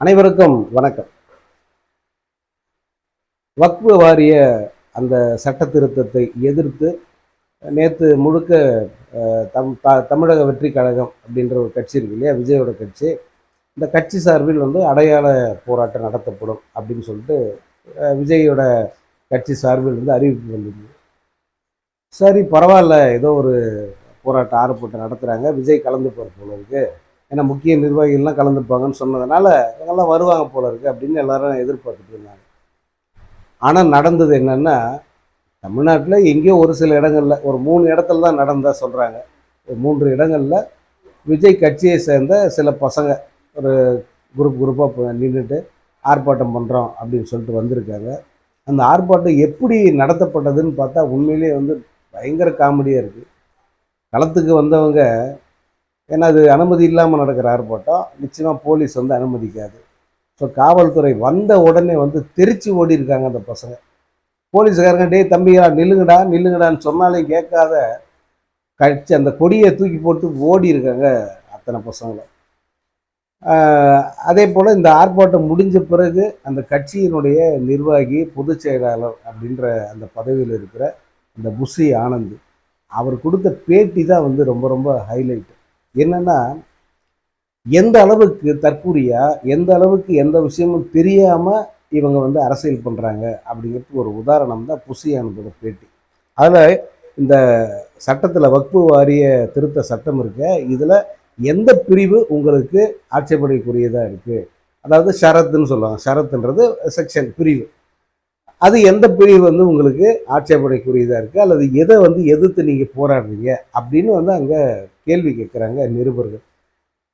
அனைவருக்கும் வணக்கம். வக்ஃபு வாரிய அந்த சட்ட திருத்தத்தை எதிர்த்து நேற்று முழுக்க தம் த- தமிழக வெற்றி கழகம் அப்படின்ற ஒரு கட்சி இருக்கு இல்லையா? விஜயோட கட்சி. இந்த கட்சி சார்பில் வந்து அடையாள போராட்டம் நடத்தப்படும் அப்படின்னு சொல்லிட்டு விஜயோட கட்சி சார்பில் வந்து அறிவிப்பு வந்தது சரி பரவாயில்ல. ஏதோ ஒரு போராட்டம் ஆர்ப்பாட்டம் நடத்துகிறாங்க விஜய் கலந்து போகிற போல இருக்குது ஏன்னா முக்கிய நிர்வாகிகள்லாம் கலந்துப்பாங்கன்னு சொன்னதுனால இவங்கெல்லாம் வருவாங்க போல இருக்கு அப்படின்னு எல்லாரும் எதிர்பார்த்துட்டு இருந்தாங்க. ஆனால் நடந்தது என்னென்னா தமிழ்நாட்டில் எங்கேயோ ஒரு சில இடங்களில் ஒரு மூணு இடத்துல தான் நடந்தா சொல்கிறாங்க ஒரு மூன்று இடங்களில் விஜய் கட்சியை சேர்ந்த சில பசங்க ஒரு குரூப் குரூப்பாக நின்றுட்டு ஆர்ப்பாட்டம் பண்ணுறோம் அப்படின்னு சொல்லிட்டு வந்திருக்காங்க. அந்த ஆர்ப்பாட்டம் எப்படி நடத்தப்பட்டதுன்னு பார்த்தா உண்மையிலேயே வந்து பயங்கர காமெடியாக இருக்குது களத்துக்கு வந்தவங்க ஏன்னா அது அனுமதி இல்லாமல் நடக்கிற ஆர்ப்பாட்டம். நிச்சயமாக போலீஸ் வந்து அனுமதிக்காது. ஸோ காவல்துறை வந்த உடனே வந்து தெரிச்சு ஓடி இருக்காங்க அந்த பசங்க. போலீஸுக்காரங்க டே தம்பியா நில்லுங்கடா நில்லுங்கடான்னு சொன்னாலே கேட்காத. கட்சி அந்த கொடியை தூக்கி போட்டு ஓடி இருக்காங்க அத்தனை பசங்களும். அதே போல் இந்த ஆர்ப்பாட்டம் முடிஞ்ச பிறகு அந்த கட்சியினுடைய நிர்வாகி பொதுச் செயலாளர் அப்படின்ற அந்த பதவியில் இருக்கிற அந்த புஷி ஆனந்த் அவர் கொடுத்த பேட்டி தான் வந்து ரொம்ப ரொம்ப ஹைலைட் என்னன்னா எந்த அளவுக்கு தற்கூரியா எந்த அளவுக்கு எந்த விஷயமும் தெரியாமல் இவங்க வந்து அரசியல் பண்ணுறாங்க அப்படிங்கிறது ஒரு உதாரணம் தான் புஷி ஆனந்தோட பேட்டி. அதில் இந்த சட்டத்தில் வக்பு வாரிய திருத்த சட்டம் இருக்க. இதில் எந்த பிரிவு உங்களுக்கு ஆட்சேபனைக்குரியதாக இருக்குது அதாவது ஷரத்துன்னு சொல்லுவாங்க. ஷரத்துன்றது செக்ஷன் பிரிவு. அது எந்த பிரிவு வந்து உங்களுக்கு ஆட்சேபனைக்குரியதாக இருக்குது அல்லது எதை வந்து எதிர்த்து நீங்கள் போராடுறீங்க? அப்படின்னு வந்து அங்கே கேள்வி கேட்குறாங்க நிருபர்கள்.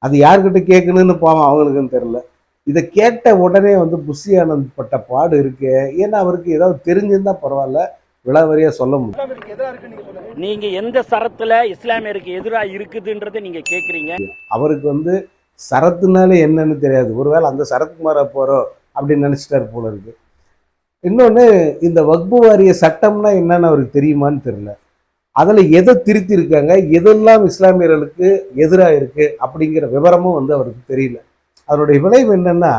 அது யார்கிட்ட கேட்கணும்னு பாவம் அவங்களுக்குன்னு தெரில இதை கேட்ட உடனே வந்து புஷி ஆனந்த் பட்ட பாடு இருக்கு. ஏன்னா அவருக்கு ஏதாவது தெரிஞ்சிருந்தா பரவாயில்ல. விளாவரியா சொல்ல முடியும். நீங்க எந்த சரத்துல இஸ்லாமியருக்கு எதிரா இருக்குதுன்றதை நீங்க கேக்குறீங்க? அவருக்கு வந்து சரத்துனாலே என்னன்னு தெரியாது. ஒருவேளை அந்த சரத்குமாரா போறோம் அப்படின்னு நினைச்சிட்டாரு போல இருக்கு. இன்னொன்று இந்த வக்பு வாரிய சட்டம்னா என்னன்னு அவருக்கு தெரியுமான்னு தெரியல. அதில் எதை திருத்தி இருக்காங்க எதெல்லாம் இஸ்லாமியர்களுக்கு எதிராக இருக்குது அப்படிங்கிற விவரமும் வந்து அவருக்கு தெரியல. அதனுடைய விளைவு என்னென்னா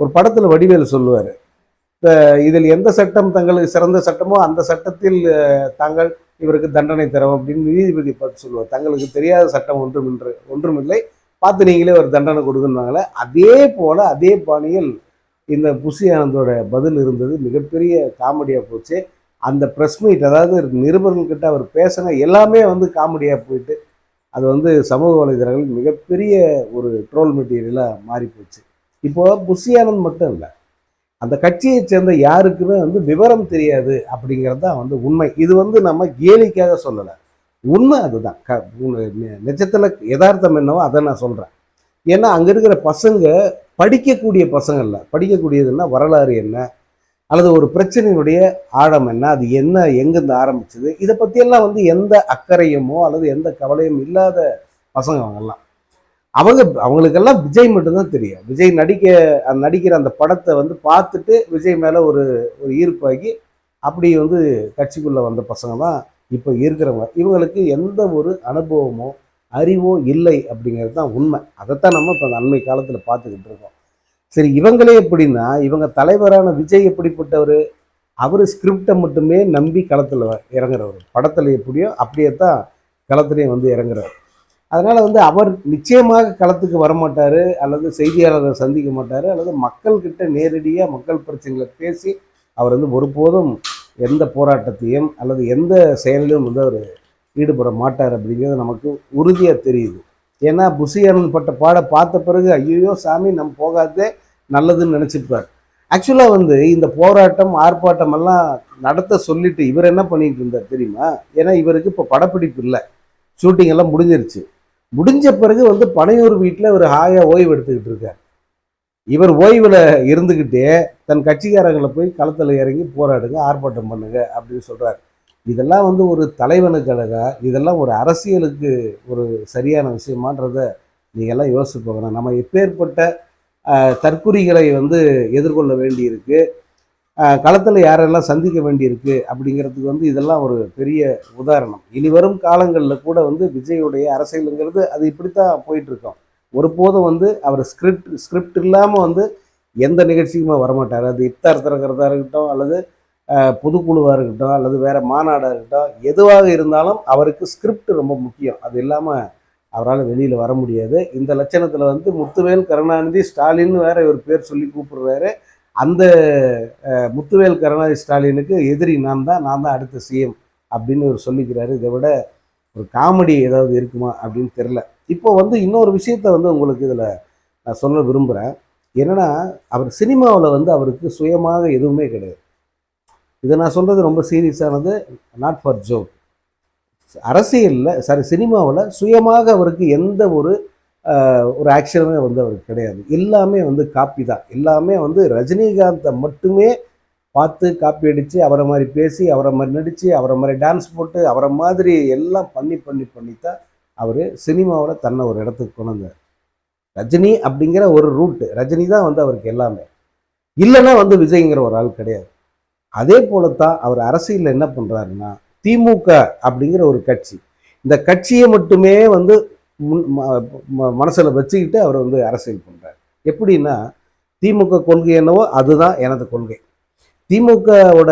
ஒரு படத்தில் வடிவேல் சொல்லுவார். இதில் எந்த சட்டம் தங்களுக்கு சிறந்த சட்டமோ அந்த சட்டத்தில் தாங்கள் இவருக்கு தண்டனை தரும் அப்படின்னு நீதிபதி பார்த்து சொல்லுவார். தங்களுக்கு தெரியாத சட்டம் ஒன்றும் ஒன்றுமில்லை. பார்த்து நீங்களே ஒரு தண்டனை கொடுக்குன்னாங்களே அதே போல் அதே பாணியில் இந்த புஷி ஆனந்தோட பதில் இருந்தது. மிகப்பெரிய காமெடியாக போச்சு. அந்த ப்ரெஸ் மீட் அதாவது நிருபர்கள்கிட்ட அவர் பேசின எல்லாமே வந்து காமெடியாக போயிட்டு அது வந்து சமூக வலைதளங்கள் மிகப்பெரிய ஒரு ட்ரோல் மெட்டீரியலாக மாறி போச்சு. இப்போ புஷி ஆனந்த் மட்டும் இல்லை அந்த கட்சியை சேர்ந்த யாருக்குமே வந்து விவரம் தெரியாது அப்படிங்கிறது தான் வந்து உண்மை. இது வந்து நம்ம கேலிக்காக சொல்லலை. உண்மை அதுதான். க நிஜத்தில் யதார்த்தம் என்னவோ அதை நான் சொல்கிறேன் ஏன்னா அங்கே இருக்கிற பசங்க படிக்கக்கூடிய பசங்க இல்லை படிக்கக்கூடியதுன்னா வரலாறு என்ன? அல்லது ஒரு பிரச்சனையினுடைய ஆழம் என்ன? அது என்ன? எங்கேருந்து ஆரம்பிச்சது? இதை பற்றியெல்லாம் வந்து எந்த அக்கறையுமோ அல்லது எந்த கவலையும் இல்லாத பசங்க அவங்கெல்லாம். அவங்க அவங்களுக்கெல்லாம் விஜய் மட்டும்தான் தெரியும். விஜய் நடிக்க அந்த நடிக்கிற அந்த படத்தை வந்து பார்த்துட்டு விஜய் மேலே ஒரு ஒரு ஈர்ப்பாகி அப்படி வந்து கட்சிக்குள்ளே வந்த பசங்க தான் இப்போ இருக்கிறவங்க. இவங்களுக்கு எந்த ஒரு அனுபவமோ அறிவோ இல்லை அப்படிங்கிறது தான் உண்மை. அதைத்தான் நம்ம இப்போ அண்மை காலத்தில் பார்த்துக்கிட்டு இருக்கோம். சரி இவங்களே எப்படின்னா இவங்க தலைவரான விஜய் எப்படிப்பட்டவர்? அவர் ஸ்கிரிப்டை மட்டுமே நம்பி களத்தில் இறங்குறவர். படத்தில் எப்படியோ அப்படியே தான் களத்துலேயும் வந்து இறங்குறவர் அதனால் வந்து அவர் நிச்சயமாக களத்துக்கு வரமாட்டார் அல்லது செய்தியாளரை சந்திக்க மாட்டார் அல்லது மக்கள்கிட்ட நேரடியாக மக்கள் பிரச்சனைகளை பேசி அவர் வந்து ஒருபோதும் எந்த போராட்டத்தையும் அல்லது எந்த செயலிலும் வந்து அவர் ஈடுபட மாட்டார் அப்படிங்கிறது நமக்கு உறுதியாக தெரியுது. ஏன்னா புஷி பட்ட பாட பார்த்த பிறகு ஐயோ சாமி நம்ம போகாதே நல்லதுன்னு நினச்சிருப்பார். ஆக்சுவலாக வந்து இந்த போராட்டம் ஆர்ப்பாட்டம் எல்லாம் நடத்த சொல்லிட்டு இவர் என்ன பண்ணிட்டு இருந்தார் தெரியுமா? ஏன்னா இவருக்கு இப்போ படப்பிடிப்பு இல்லை. ஷூட்டிங் எல்லாம் முடிஞ்சிருச்சு. முடிஞ்ச பிறகு வந்து பனையூர் வீட்டில் இவர் ஹாயாக ஓய்வு எடுத்துக்கிட்டு இருக்கார். இவர் ஓய்வில் இருந்துக்கிட்டே தன் கட்சிக்காரங்களை போய் களத்தில் இறங்கி போராடுங்க ஆர்ப்பாட்டம் பண்ணுங்க அப்படின்னு சொல்கிறார் இதெல்லாம் வந்து ஒரு தலைவனுக்கு அழகா இதெல்லாம் ஒரு அரசியலுக்கு ஒரு சரியான விஷயமான்றத நீங்கள்லாம் யோசிச்சு போகணும் நம்ம எப்பேற்பட்ட தற்குறிகளை வந்து எதிர்கொள்ள வேண்டியிருக்கு. களத்தில் யாரெல்லாம் சந்திக்க வேண்டியிருக்கு அப்படிங்கிறதுக்கு வந்து இதெல்லாம் ஒரு பெரிய உதாரணம். இனி வரும் காலங்களில் கூட வந்து விஜயுடைய அரசியலுங்கிறது அது இப்படித்தான் போயிட்டுருக்கோம். ஒருபோதும் வந்து அவர் ஸ்கிரிப்ட் ஸ்கிரிப்ட் இல்லாமல் வந்து எந்த நிகழ்ச்சிக்குமே வரமாட்டார். அது இஃப்தார் திறக்கிறதா இருக்கட்டும் அல்லது பொதுக்குழுவாக இருக்கட்டும் அல்லது வேறு மாநாடாக இருக்கட்டும் எதுவாக இருந்தாலும் அவருக்கு ஸ்கிரிப்ட் ரொம்ப முக்கியம். அது இல்லாமல் அவரால் வெளியில் வர முடியாது. இந்த லட்சணத்தில் வந்து முத்துவேல் கருணாநிதி ஸ்டாலின் வேற இவர் பேர் சொல்லி கூப்பிடுறாரு. அந்த முத்துவேல் கருணாநிதி ஸ்டாலினுக்கு எதிரி நான் தான் நான் தான் அடுத்த சிஎம் அப்படின்னு இவர் சொல்லிக்கிறாரு. இதை விட ஒரு காமெடி ஏதாவது இருக்குமா அப்படின்னு தெரில இப்போ வந்து இன்னொரு விஷயத்த வந்து உங்களுக்கு இதில் நான் சொல்ல விரும்புகிறேன் என்னென்னா அவர் சினிமாவில் வந்து அவருக்கு சுயமாக எதுவுமே கிடையாது. இதை நான் சொல்கிறது ரொம்ப சீரியஸானது நாட் ஃபார் ஜோக் அரசியலில் சாரி சினிமாவில் சுயமாக அவருக்கு எந்த ஒரு ஒரு ஆக்ஷனுமே வந்து அவருக்கு கிடையாது. எல்லாமே வந்து காப்பி தான். எல்லாமே வந்து ரஜினிகாந்தை மட்டுமே பார்த்து காப்பி அடித்து அவரை மாதிரி பேசி அவரை மாதிரி நடித்து அவரை மாதிரி டான்ஸ் போட்டு அவரை மாதிரி எல்லாம் பண்ணி பண்ணி பண்ணி தான் அவர் சினிமாவில் தன்னை ஒரு இடத்துக்கு கொண்டு வந்தார். ரஜினி அப்படிங்கிற ஒரு ரூட்டு ரஜினி தான் வந்து அவருக்கு எல்லாமே. இல்லைன்னா வந்து விஜய்ங்கிற ஒரு ஆள் கிடையாது. அதே போல தான் அவர் அரசியலில் என்ன பண்ணுறாருன்னா திமுக அப்படிங்கிற ஒரு கட்சி. இந்த கட்சியை மட்டுமே வந்து முன் மனசில் வச்சுக்கிட்டு அவர் வந்து அரசியல் பண்ணுறார் எப்படின்னா திமுக கொள்கை என்னவோ அதுதான் எனது கொள்கை. திமுகவோட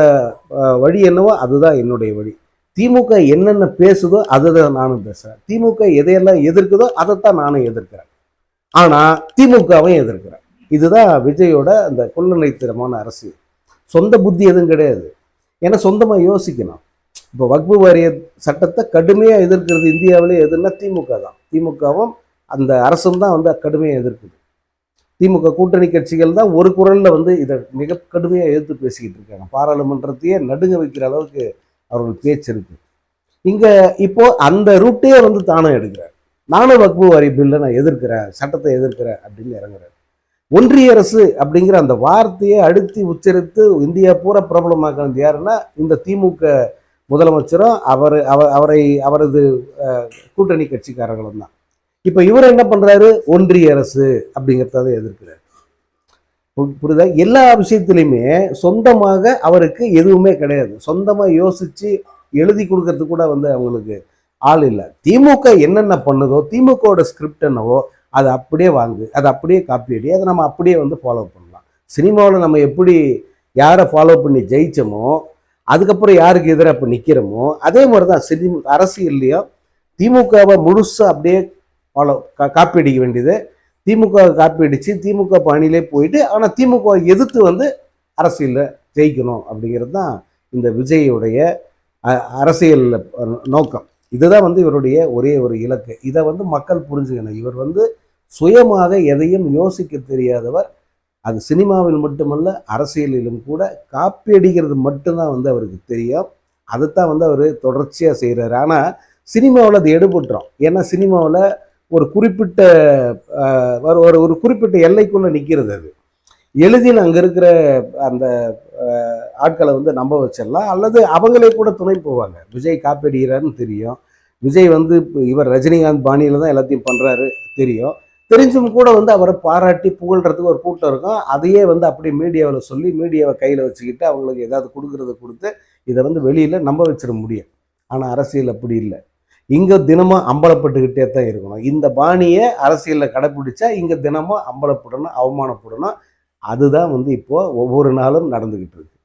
வழி என்னவோ அதுதான் என்னுடைய வழி. திமுக என்னென்ன பேசுதோ அதை தான் நானும் பேசுகிறேன் திமுக எதையெல்லாம் எதிர்க்குதோ அதைத்தான் நானும் எதிர்க்கிறேன். ஆனால் திமுகவையும் எதிர்க்கிறேன். இதுதான் விஜயோட அந்த கொள்ளனைத்தனமான அரசியல். சொந்த புத்தி எதுவும் கிடையாது. ஏன்னா சொந்தமாக யோசிக்கணும். இப்போ வக்பு வாரிய சட்டத்தை கடுமையாக எதிர்க்கிறது இந்தியாவிலே எதுன்னா திமுக தான். திமுகவும் அந்த அரசும் தான் வந்து கடுமையாக எதிர்க்குது. திமுக கூட்டணி கட்சிகள் தான் ஒரு குரலில் வந்து இதை மிக கடுமையாக எதிர்த்து பேசிக்கிட்டு இருக்காங்க. பாராளுமன்றத்தையே நடுங்க வைக்கிற அளவுக்கு அவர்கள் பேச்சு இருக்கு. இங்கே இப்போ அந்த ரூட்டே வந்து தானம் எடுக்கிறார். நானும் வக்பு வாரி பில்லை நான் எதிர்க்கிறேன் சட்டத்தை எதிர்க்கிறேன் அப்படின்னு இறங்குறேன் ஒன்றிய அரசு அப்படிங்கிற அந்த வார்த்தையை அழுத்தி உச்சரித்து இந்தியா பூரா பிரபலமாக்கினது யாருன்னா இந்த திமுக முதலமைச்சரும் அவர் அவர் அவரை அவரது கூட்டணி கட்சிக்காரர்களும் தான். இப்போ இவர் என்ன பண்றாரு? ஒன்றிய அரசு அப்படிங்கிறத எதிர்க்கிறார். பு- புரியுதா? எல்லா விஷயத்துலையுமே சொந்தமாக அவருக்கு எதுவுமே கிடையாது. சொந்தமா யோசிச்சு எழுதி கொடுக்கறதுக்கு கூட வந்து அவங்களுக்கு ஆள் இல்லை. திமுக என்னென்ன பண்ணுதோ திமுகவோட ஸ்கிரிப்ட் என்னவோ அதை அப்படியே வாங்கு அதை அப்படியே காப்பி அடி அதை நம்ம அப்படியே வந்து ஃபாலோ பண்ணலாம். சினிமாவில் நம்ம எப்படி யாரை ஃபாலோ பண்ணி ஜெயித்தோமோ அதுக்கப்புறம் யாருக்கு எதிராக இப்போ நிற்கிறோமோ அதே மாதிரி தான் சினி அரசியல்லையும் திமுகவை முழுசாக அப்படியே ஃபாலோ காப்பி அடிக்க வேண்டியது. திமுக காப்பி அடித்து திமுக பணியிலே போயிட்டு ஆனால் திமுக எதிர்த்து வந்து அரசியலில் ஜெயிக்கணும் அப்படிங்கிறது தான் இந்த விஜயுடைய அரசியல் நோக்கம். இதுதான் வந்து இவருடைய ஒரே ஒரு இலக்கு. இதை வந்து மக்கள் புரிஞ்சுக்கணும். இவர் வந்து சுயமாக எதையும் யோசிக்க தெரியாதவர் அது சினிமாவில் மட்டுமல்ல அரசியலிலும் கூட காப்பி அடிக்கிறது மட்டும்தான் வந்து அவருக்கு தெரியும். அதைத்தான் வந்து அவர் தொடர்ச்சியாக செய்கிறாரு ஆனால் சினிமாவில் அது எடுபட்டுரும். ஏன்னா சினிமாவில் ஒரு குறிப்பிட்ட ஒரு ஒரு ஒரு குறிப்பிட்ட எல்லைக்குள்ளே நிற்கிறது அது. எளிதில் அங்கே இருக்கிற அந்த ஆட்களை வந்து நம்ப வச்சிடலாம். அல்லது அவங்களே கூட துணை போவாங்க. விஜய் காப்பி அடிக்கிறாருன்னு தெரியும். விஜய் வந்து இவர் ரஜினிகாந்த் பாணியில் தான் எல்லாத்தையும் பண்ணுறாரு தெரியும். தெரிஞ்சும் கூட வந்து அவரை பாராட்டி புகழ்றதுக்கு ஒரு கூட்டம் இருக்கும். அதையே வந்து அப்படியே மீடியாவில் சொல்லி மீடியாவை கையில் வச்சுக்கிட்டு அவங்களுக்கு ஏதாவது கொடுக்குறத கொடுத்து இதை வந்து வெளியில் நம்ப வச்சிட முடியும். ஆனால் அரசியல் அப்படி இல்லை. இங்கே தினமும் அம்பலப்பட்டுக்கிட்டே தான் இருக்கணும். இந்த பாணியை அரசியலில் கடைப்பிடிச்சா இங்கே தினமும் அம்பலப்படணும் அவமானப்படணும். அதுதான் வந்து இப்போது ஒவ்வொரு நாளும் நடந்துக்கிட்டு இருக்கு.